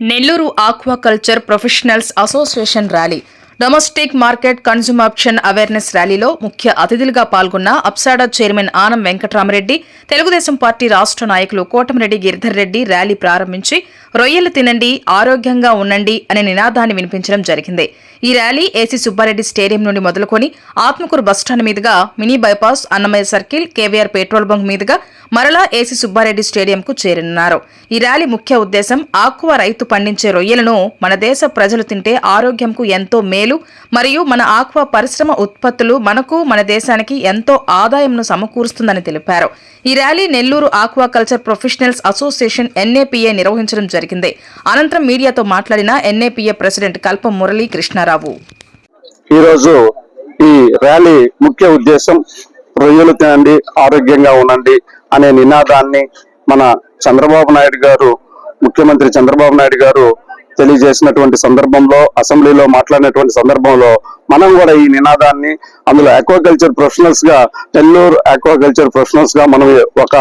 Nellore aquaculture professionals association rally. Domestic market consumption awareness ర్యాలీలో ముఖ్య అతిథులుగా పాల్గొన్న అప్సాడా చైర్మన్ ఆనం వెంకట్రామరెడ్డి తెలుగుదేశం పార్టీ రాష్ట్ర నాయకులు కోటమిరెడ్డి గిరిధర్ రెడ్డి ర్యాలీ ప్రారంభించి రొయ్యలు తినండి ఆరోగ్యంగా ఉండండి అనే నినాదాన్ని వినిపించడం జరిగింది. ఈ ర్యాలీ ఏసీ సుబ్బారెడ్డి స్టేడియం నుండి మొదలుకొని ఆత్మకూరు బస్టాండ్ మీదుగా mini bypass Annamayya circle KVR petrol bunk మీదుగా మరలా ఏసీ సుబ్బారెడ్డి స్టేడియంకు చేరనున్నారు ఈ ర్యాలీ ముఖ్య ఉద్దేశం ఆకువ రైతు పండించే రొయ్యలను మన దేశ ప్రజలు తింటే ఆరోగ్యంకు ఎంతో మేలు మరియు మన ఆక్వా పరిశ్రమ ఉత్పత్తులు మనకు మన దేశానికి ఎంతో ఆదాయంను సమకూరుస్తుందని తెలిపారు. ఈ rally Nellore aqua culture professionals association NAPA నిర్వహించడం జరిగింది. అనంతరం మీడియాతో మాట్లాడిన ఎన్ఏపీఏ ప్రెసిడెంట్ కల్ప మురళీ కృష్ణారావు ఈరోజు ఈ ర్యాలీ ముఖ్య ఉద్దేశం రొయ్యలు తినండి ఆరోగ్యంగా ఉండండి అనే నినాదాన్ని మన చంద్రబాబు నాయుడు గారు ముఖ్యమంత్రి చంద్రబాబు నాయుడు గారు తెలియజేసినటువంటి సందర్భంలో అసెంబ్లీలో మాట్లాడినటువంటి సందర్భంలో మనం కూడా ఈ నినాదాన్ని అందులో ఆక్వాకల్చర్ ప్రొఫెషనల్స్గా నెల్లూరు ఆక్వాకల్చర్ ప్రొఫెషనల్స్గా మనం ఒక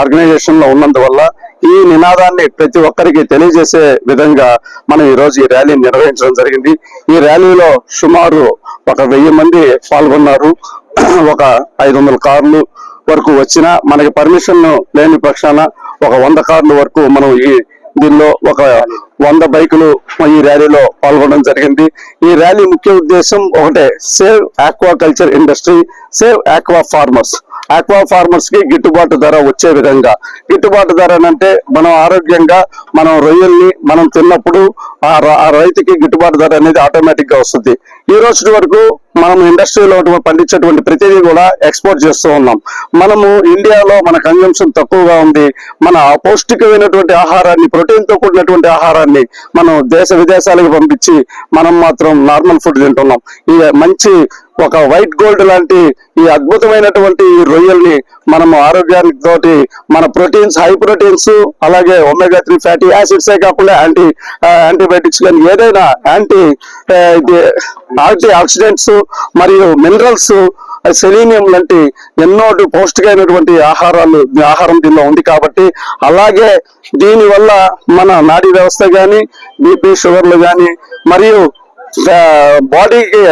ఆర్గనైజేషన్లో ఉన్నందువల్ల ఈ నినాదాన్ని ప్రతి ఒక్కరికి తెలియజేసే విధంగా మనం ఈ రోజు ఈ ర్యాలీ నిర్వహించడం జరిగింది. ఈ ర్యాలీలో సుమారు ఒక వెయ్యి మంది పాల్గొన్నారు. ఒక ఐదు వందల కార్లు వరకు వచ్చిన మనకి పర్మిషన్ లేని పక్షాన ఒక వంద కార్లు వరకు మనం ఈ దీనిలో ఒక వంద బైకులు ఈ ర్యాలీలో పాల్గొనడం జరిగింది. ఈ ర్యాలీ ముఖ్య ఉద్దేశం ఒకటే save aqua culture industry save aqua farmers. Aqua ఫార్మర్స్కి గిట్టుబాటు ధర వచ్చే విధంగా. గిట్టుబాటు ధర అంటే మనం ఆరోగ్యంగా మనం రొయ్యల్ని మనం తిన్నప్పుడు ఆ రైతుకి గిట్టుబాటు ధర అనేది ఆటోమేటిక్గా వస్తుంది. ఈ రోజు వరకు మనం ఇండస్ట్రీలో పండించేటువంటి ప్రతిదీ కూడా ఎక్స్పోర్ట్ చేస్తూ ఉన్నాం. మనము ఇండియాలో మన కన్జంప్షన్ తక్కువగా ఉంది. మన పౌష్టికమైనటువంటి ఆహారాన్ని ప్రోటీన్తో కూడినటువంటి ఆహారాన్ని మనం దేశ విదేశాలకు పంపించి మనం మాత్రం నార్మల్ ఫుడ్ తింటున్నాం. ఈ మంచి ఒక వైట్ గోల్డ్ లాంటి ఈ అద్భుతమైనటువంటి ఈ రొయ్యల్ని మనము ఆరోగ్యానికి తోటి మన ప్రోటీన్స్ హై ప్రోటీన్స్ అలాగే ఒమేగా త్రీ ఫ్యాటీ యాసిడ్స్ కాకుండా యాంటీ యాంటీబయాటిక్స్ కానీ ఏదైనా యాంటీ యాంటీ ఆక్సిడెంట్స్ మరియు మినరల్స్ సెలీనియం లాంటి ఎన్నో పౌష్టికమైనటువంటి ఆహారాలు ఆహారం దీనిలో ఉంది కాబట్టి అలాగే దీని వల్ల మన నాడీ వ్యవస్థ కానీ బీపీ షుగర్లు కానీ మరియు బాడీకి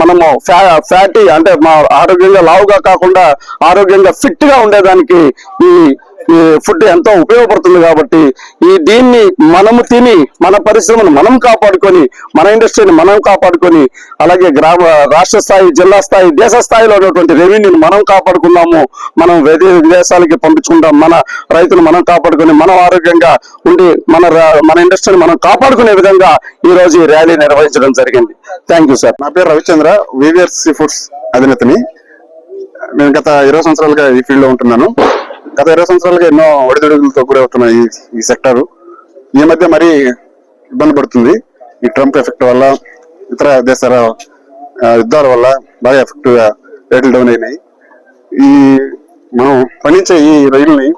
మనము ఫ్యా- ఫ్యాటీ అంటే మా ఆరోగ్యంగా లావుగా కాకుండా ఆరోగ్యంగా ఫిట్గా ఉండేదానికి ఈ ఫుడ్ ఎంతో ఉపయోగపడుతుంది కాబట్టి ఈ దీన్ని మనము తిని మన పరిశ్రమను మనం కాపాడుకొని మన ఇండస్ట్రీని మనం కాపాడుకొని అలాగే గ్రామ రాష్ట్ర స్థాయి జిల్లా స్థాయి దేశ స్థాయిలో ఉన్నటువంటి రెవెన్యూని మనం కాపాడుకున్నాము మనం విదేశాలకి పంపించుకుంటాం మన రైతులు మనం కాపాడుకొని మనం ఆరోగ్యంగా ఉండి మన రా- మన ఇండస్ట్రీని మనం కాపాడుకునే విధంగా ఈ రోజు ఈ ర్యాలీ నిర్వహించడం జరిగింది. థ్యాంక్ యూ సార్ నా పేరు రవిచంద్ర వీవియర్ సీ ఫుడ్స్ అధినేతని. నేను గత ఇరవై సంవత్సరాలుగా ఈ ఫీల్డ్లో ఉంటున్నాను. గత ఇరవై సంవత్సరాలుగా ఎన్నో ఒడిదుడుగులతో గురవుతున్న ఈ ఈ సెక్టర్. ఈ మధ్య మరీ ఇబ్బంది పడుతుంది. ఈ ట్రంప్ ఎఫెక్ట్ వల్ల ఇతర దేశాల యుద్ధాల వల్ల బాగా ఎఫెక్ట్గా రేట్లు డౌన్ అయినాయి. ఈ మనం పండించే ఈ రైలుని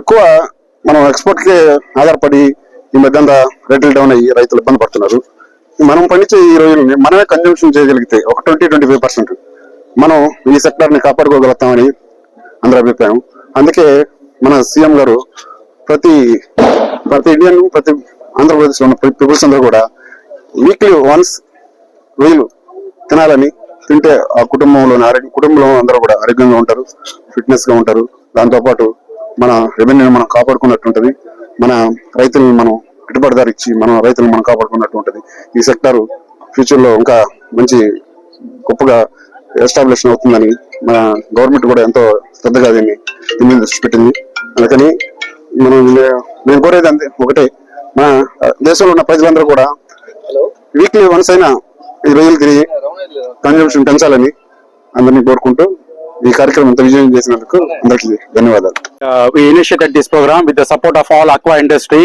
ఎక్కువ మనం ఎక్స్పోర్ట్కి ఆధారపడి ఈ మధ్య అంతా రేట్లు డౌన్ అయ్యి రైతులు ఇబ్బంది పడుతున్నారు. మనం పండించే ఈ రోజుల్ని మనమే కన్జంప్షన్ చేయగలిగితే ఒక ట్వంటీ ట్వంటీ ఫైవ్ పర్సెంట్ మనం ఈ సెక్టార్ని కాపాడుకోగలుగుతామని అందరి అభిప్రాయం. అందుకే మన సీఎం గారు ప్రతి ప్రతి ఇండియన్ ప్రతి ఆంధ్రప్రదేశ్లో ఉన్న పీపుల్స్ అందరూ కూడా వీక్లీ వన్స్ వీలు తినాలని తింటే ఆ కుటుంబంలోని ఆరోగ్య కుటుంబంలో అందరూ కూడా ఆరోగ్యంగా ఉంటారు ఫిట్నెస్గా ఉంటారు. దాంతో పాటు మన రెవెన్యూని మనం కాపాడుకున్నట్టు ఉంటుంది మన రైతులను మనం గిట్టుబాటు ఇచ్చి మన రైతులను మనం కాపాడుకున్నట్టు ఉంటుంది ఈ సెక్టర్ ఫ్యూచర్లో ఇంకా మంచి గొప్పగా ఎస్టాబ్లిష్ అవుతుందని మన గవర్నమెంట్ కూడా ఎంతో శ్రద్ధగా దీన్ని మీద దృష్టి పెట్టింది. అందుకని మనం నేను కోరేది అంతే ఒకటే. మన దేశంలో ఉన్న ప్రజలందరూ కూడా వీక్లీ వన్స్ అయినా ఈ రోజులు తిరిగి కన్జంప్షన్ పెంచాలని అందరినీ కోరుకుంటూ ఈ కార్యక్రమం ఎంత విజయం చేసినందుకు అందరికి ధన్యవాదాలు. Initiated this programme with the support of all aqua industry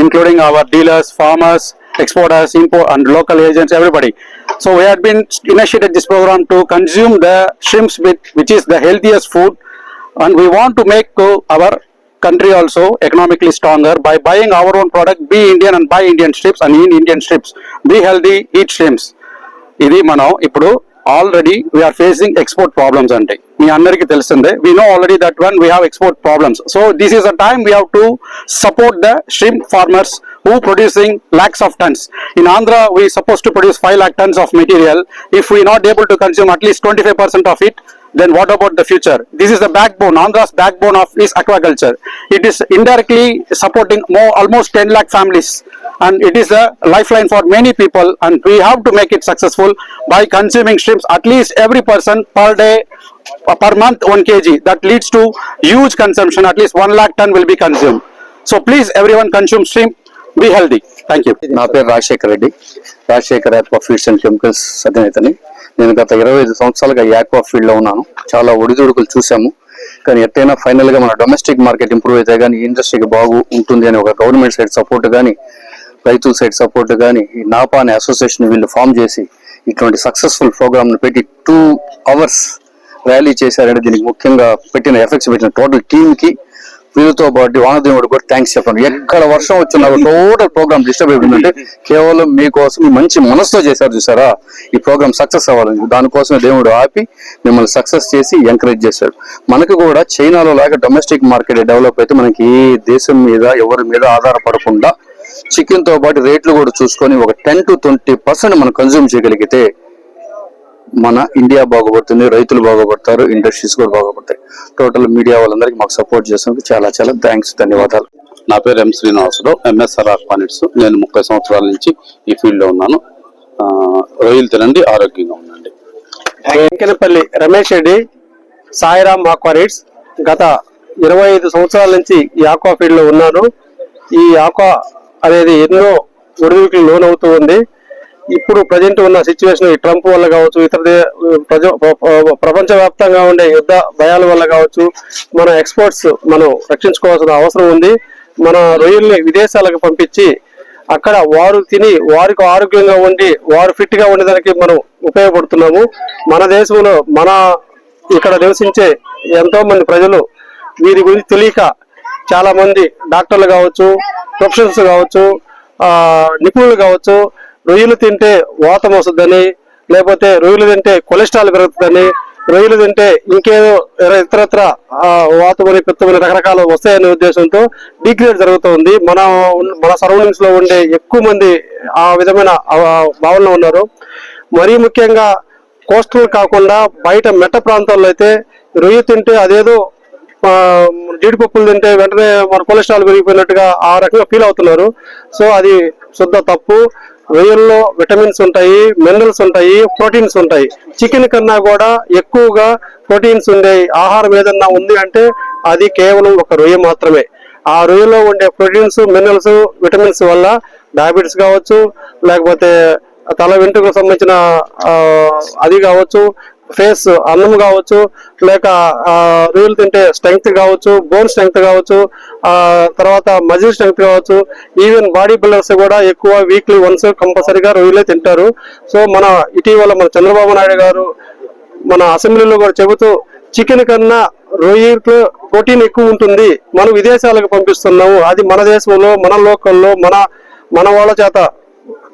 including our dealers farmers exporters import and local agents everybody so we have initiated this programme to consume the shrimps with which is the healthiest food and we want to make uh, our country also economically stronger by buying our own product, be Indian and buy Indian strips and eat Indian strips. Be healthy, eat shrimps. ఇది మనం ఇప్పుడు already we are facing export problems అంటే మీ అందరికీ తెలిసిందే we know already that one we have export problems so this is a time we have to support the stream farmers who producing lakhs of tons. In Andhra, we supposed to produce 5 lakh tons of material. If we not able to consume at least 25% of it, then what about the future? This is the backbone, Andhra's backbone of is aquaculture. It is indirectly supporting more, almost 10 lakh families and it is a lifeline for many people and we have to make it successful by consuming shrimps at least every person per day uh, per month 1 kg that leads to huge consumption at least 1 lakh ton will be consumed so please everyone consume shrimp be healthy thank you నా పేరు Rajasekhar Reddy. Rajasekhar aqua feeds and chemicals అధినేతని. నేను గత ఇరవై ఐదు సంవత్సరాలుగా ఈ aqua ఫీల్డ్లో ఉన్నాను. చాలా ఒడిదుడుకులు చూసాము కానీ ఎట్టయినా ఫైనల్గా మన డొమెస్టిక్ మార్కెట్ ఇంప్రూవ్ అయితే కానీ ఇండస్ట్రీకి బాగు ఉంటుంది అని ఒక గవర్నమెంట్ సైడ్ సపోర్ట్ కానీ రైతుల సైడ్ సపోర్ట్ కానీ ఈ నాపా అనే అసోసియేషన్ వీళ్ళు ఫామ్ చేసి ఇటువంటి సక్సెస్ఫుల్ ప్రోగ్రామ్ను పెట్టి టూ అవర్స్ ర్యాలీ చేశారంటే దీనికి ముఖ్యంగా పెట్టిన ఎఫెక్ట్స్ పెట్టిన టోటల్ టీమ్కి వీళ్ళతో పాటు వానదేవుడు కూడా థ్యాంక్స్ చెప్పండి. ఎక్కడ వర్షం వచ్చినా టోటల్ ప్రోగ్రామ్ డిస్టర్బ్ అయిపోయిందంటే కేవలం మీకోసం మంచి మనసుతో చేశారు చూసారా? ఈ ప్రోగ్రామ్ సక్సెస్ అవ్వాలని దానికోసమే దేవుడు ఆపి మిమ్మల్ని సక్సెస్ చేసి ఎంకరేజ్ చేశాడు. మనకు కూడా చైనాలో లాగా డొమెస్టిక్ మార్కెట్ డెవలప్ అయితే మనకి ఏ దేశం మీద ఎవరి మీద ఆధారపడకుండా చికెన్తో పాటు రేట్లు కూడా చూసుకొని ఒక టెన్ టు ట్వంటీ పర్సెంట్ మనం కన్జ్యూమ్ చేయగలిగితే మన ఇండియా బాగుపడుతుంది రైతులు బాగుపడతారు ఇండస్ట్రీస్ కూడా బాగుపడతాయి. టోటల్ మీడియా వాళ్ళందరికీ మాకు సపోర్ట్ చేసినందుకు చాలా చాలా థ్యాంక్స్ ధన్యవాదాలు. నా పేరు ఎం శ్రీనివాసరావు ఎంఎస్ఆర్ ఆర్పానిట్స్ నేను ముప్పై సంవత్సరాల నుంచి ఈ ఫీల్డ్లో ఉన్నాను. రొయ్యలు తినండి ఆరోగ్యంగా ఉండండి. వెంకనపల్లి రమేష్ రెడ్డి సాయిరామ్ ఆక్వారిట్స్ గత ఇరవై ఐదు సంవత్సరాల నుంచి ఈ ఆక్వా ఫీల్డ్లో ఉన్నాను. ఈ ఆక్వా అనేది ఎన్నో ఒడిదుడుకులు లోనవుతూ ఉంది. ఇప్పుడు ప్రజెంట్ ఉన్న సిచ్యువేషన్ ఈ ట్రంప్ వల్ల కావచ్చు ఇతర దే- ప్రజ ప్రపంచవ్యాప్తంగా ఉండే యుద్ధ భయాల వల్ల కావచ్చు మన ఎక్స్పోర్ట్స్ మనం రక్షించుకోవాల్సిన అవసరం ఉంది. మన రొయ్యల్ని విదేశాలకు పంపించి అక్కడ వారు తిని వారికి ఆరోగ్యంగా ఉండి వారు ఫిట్గా ఉండేదానికి మనం ఉపయోగపడుతున్నాము. మన దేశంలో మన ఇక్కడ నివసించే ఎంతో మంది ప్రజలు వీరి గురించి తెలియక చాలా మంది డాక్టర్లు కావచ్చు ప్రొఫెషనల్స్ కావచ్చు నిపుణులు కావచ్చు రొయ్యలు తింటే వాతం వస్తుందని లేకపోతే రొయ్యలు తింటే కొలెస్ట్రాల్ పెరుగుతుందని రొయ్యలు తింటే ఇంకేదో ఇతర- ఇతరత్ర వాతమని పిత్తమని రకరకాలు వస్తాయనే ఉద్దేశంతో డిగ్రేడ్ జరుగుతుంది. మన మన సరౌండింగ్స్లో ఉండే ఎక్కువ మంది ఆ విధమైన భావనలో ఉన్నారు. మరీ ముఖ్యంగా కోస్టల్ కాకుండా బయట మెట్ట ప్రాంతాల్లో అయితే రొయ్య తింటే అదేదో జీడిపప్పులు తింటే వెంటనే మన కొలెస్ట్రాల్ పెరిగిపోయినట్టుగా ఆ రకంగా ఫీల్ అవుతున్నారు. సో అది శుద్ధ తప్పు. రొయ్యల్లో విటమిన్స్ ఉంటాయి మినరల్స్ ఉంటాయి ప్రోటీన్స్ ఉంటాయి. చికెన్ కన్నా కూడా ఎక్కువగా ప్రోటీన్స్ ఉండే ఆహారం ఏదన్నా ఉంది అంటే అది కేవలం ఒక రొయ్య మాత్రమే. ఆ రొయ్యలో ఉండే ప్రోటీన్స్ మినరల్స్ విటమిన్స్ వల్ల డయాబెటీస్ కావచ్చు లేకపోతే తల వెంట్రుకకు సంబంధించిన అది కావచ్చు ఫేస్ అన్నం కావచ్చు లేక రూల్ రొయ్యలు తింటే స్ట్రెంగ్త్ కావచ్చు బోన్ స్ట్రెంగ్త్ కావచ్చు తర్వాత మజిల్ స్ట్రెంగ్త్ కావచ్చు ఈవెన్ బాడీ బిల్డర్స్ కూడా ఎక్కువ వీక్లీ వన్స్ కంపల్సరీగా రొయ్యలే తింటారు. సో మన ఇటీవల మన చంద్రబాబు నాయుడు గారు మన అసెంబ్లీలో కూడా చెబుతూ చికెన్ కన్నా రొయ్యకు ప్రోటీన్ ఎక్కువ ఉంటుంది మనం విదేశాలకు పంపిస్తున్నాము. అది మన దేశంలో మన లోకల్లో మన మన వాళ్ళ చేత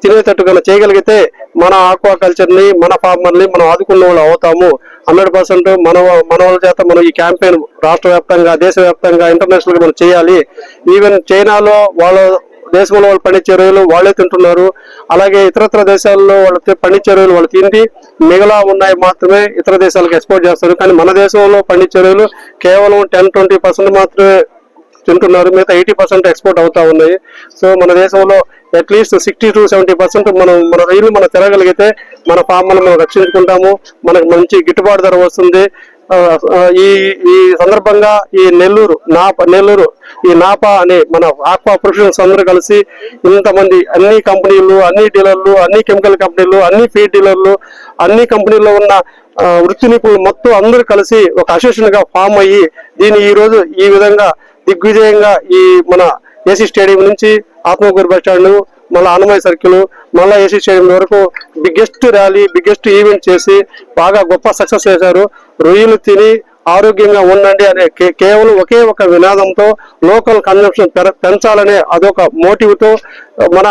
తినేటట్టుగా చేయగలిగితే మన ఆక్వాకల్చర్ని మన ఫార్మర్ని మనం ఆదుకున్న వాళ్ళు అవుతాము. హండ్రెడ్ పర్సెంట్ మన మన వాళ్ళ చేత మనం ఈ క్యాంపెయిన్ రాష్ట్ర వ్యాప్తంగా దేశవ్యాప్తంగా ఇంటర్నేషనల్గా ఇంటర్నేషనల్గా మనం చేయాలి. ఈవెన్ చైనాలో వాళ్ళ దేశంలో వాళ్ళు పండించే రొయ్యలు వాళ్ళే తింటున్నారు. అలాగే ఇతరత్ర దేశాల్లో వాళ్ళు తి- పండించే రొయ్యలు వాళ్ళు తిండి మిగలా ఉన్నాయి మాత్రమే ఇతర దేశాలకు ఎక్స్పోర్ట్ చేస్తారు. కానీ మన దేశంలో పండించే రొయ్యలు కేవలం టెన్ ట్వంటీ పర్సెంట్ మాత్రమే తింటున్నారు మిగతా ఎయిటీ పర్సెంట్ ఎక్స్పోర్ట్ అవుతా ఉన్నాయి. సో మన దేశంలో at least sixty to seventy percent మనం మన రైలు మనం తిరగలిగితే మన ఫార్మర్లు మనం రక్షించుకుంటాము. మనకు మంచి గిట్టుబాటు ధర వస్తుంది. ఈ ఈ సందర్భంగా ఈ నెల్లూరు నాప నెల్లూరు ఈ నాపా అనే మన ఆక్వా ప్రొఫెషనల్స్ అందరూ కలిసి ఇంతమంది అన్ని కంపెనీలు అన్ని డీలర్లు అన్ని కెమికల్ కంపెనీలు అన్ని ఫీడ్ డీలర్లు అన్ని కంపెనీల్లో ఉన్న వృత్తి నిపుణులు మొత్తం అందరూ కలిసి ఒక అసోసియేషన్గా ఫామ్ అయ్యి దీన్ని ఈ రోజు ఈ విధంగా దిగ్విజయంగా ఈ మన ఏసీ స్టేడియం నుంచి ఆత్మకూరు బస్ స్టాండ్ మళ్ళీ అన్నమయ్య సర్కిల్ మళ్ళీ ఏసీ స్టేడియం వరకు బిగ్గెస్ట్ ర్యాలీ బిగ్గెస్ట్ ఈవెంట్ చేసి బాగా గొప్ప సక్సెస్ చేశారు. రొయ్యలు తిని ఆరోగ్యంగా ఉండండి అనే కే- కేవలం ఒకే ఒక వినాదంతో లోకల్ కన్జంప్షన్ పెంచాలనే అదొక మోటివ్తో మన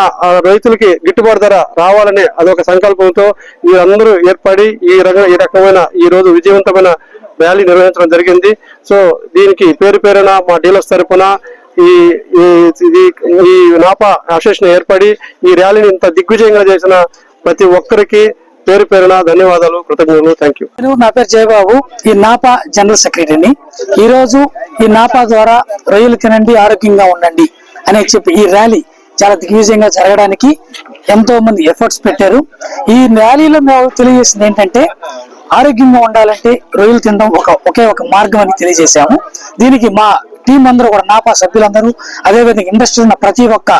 రైతులకి గిట్టుబాటు ధర రావాలనే అదొక సంకల్పంతో వీరందరూ ఏర్పడి ఈ రకం ఈ రకమైన ఈ రోజు విజయవంతమైన ర్యాలీ నిర్వహించడం జరిగింది. సో దీనికి పేరు పేరున మా డీలర్స్ తరఫున ఈ ఈ- నాపా అసోసియేషన్ ఏర్పడి ఈ ర్యాలీని ఇంత దిగ్విజయంగా చేసిన ప్రతి ఒక్కరికి పేరు పేరున ధన్యవాదాలు కృతజ్ఞతలు థ్యాంక్ యూ. నా పేరు జయబాబు. ఈ నాపా జనరల్ సెక్రటరీని. ఈ రోజు ఈ నాపా ద్వారా రొయ్యలు తినండి ఆరోగ్యంగా ఉండండి అనే చెప్పి ఈ ర్యాలీ చాలా దిగ్విజయంగా జరగడానికి ఎంతో మంది ఎఫర్ట్స్ పెట్టారు. ఈ ర్యాలీలో మేము తెలియజేసింది ఏంటంటే ఆరోగ్యంగా ఉండాలంటే రొయ్యలు తినడం ఒక ఒకే ఒక మార్గం అని తెలియజేశాము. దీనికి మా టీం అందరూ కూడా నాపా సభ్యులందరూ అదేవిధంగా ఇండస్ట్రీ ఉన్న ప్రతి ఒక్క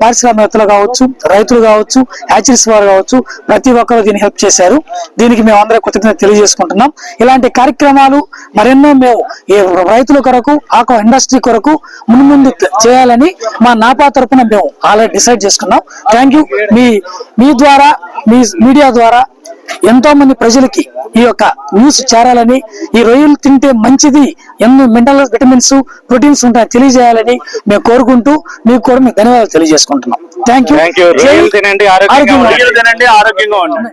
పారిశ్రామికవేత్తలు కావచ్చు రైతులు కావచ్చు హ్యాచరీస్ వారు కావచ్చు ప్రతి ఒక్కరు దీన్ని హెల్ప్ చేశారు. దీనికి మేము అందరూ కృతజ్ఞత తెలియజేసుకుంటున్నాం. ఇలాంటి కార్యక్రమాలు మరెన్నో మేము ఈ రైతుల కొరకు ఆకో ఇండస్ట్రీ కొరకు ముందు ముందు చేయాలని మా నాపా తరపున మేము ఆల్రెడీ డిసైడ్ చేసుకున్నాం. థ్యాంక్ యూ మీ మీ ద్వారా మీ మీడియా ద్వారా ఎంతో మంది ప్రజలకి ఈ యొక్క న్యూస్ చేరాలని ఈ రొయ్యలు తింటే మంచిది ఎన్నో మినరల్ విటమిన్స్ ప్రోటీన్స్ ఉంటాయని తెలియజేయాలని మేము కోరుకుంటూ మీకు కూడా మేము ధన్యవాదాలు తెలియజేసుకుంటున్నాం. థ్యాంక్ యూ రొయ్యలు తినండి ఆరోగ్యంగా ఉండండి. ఆరోగ్యంగా ఉండండి.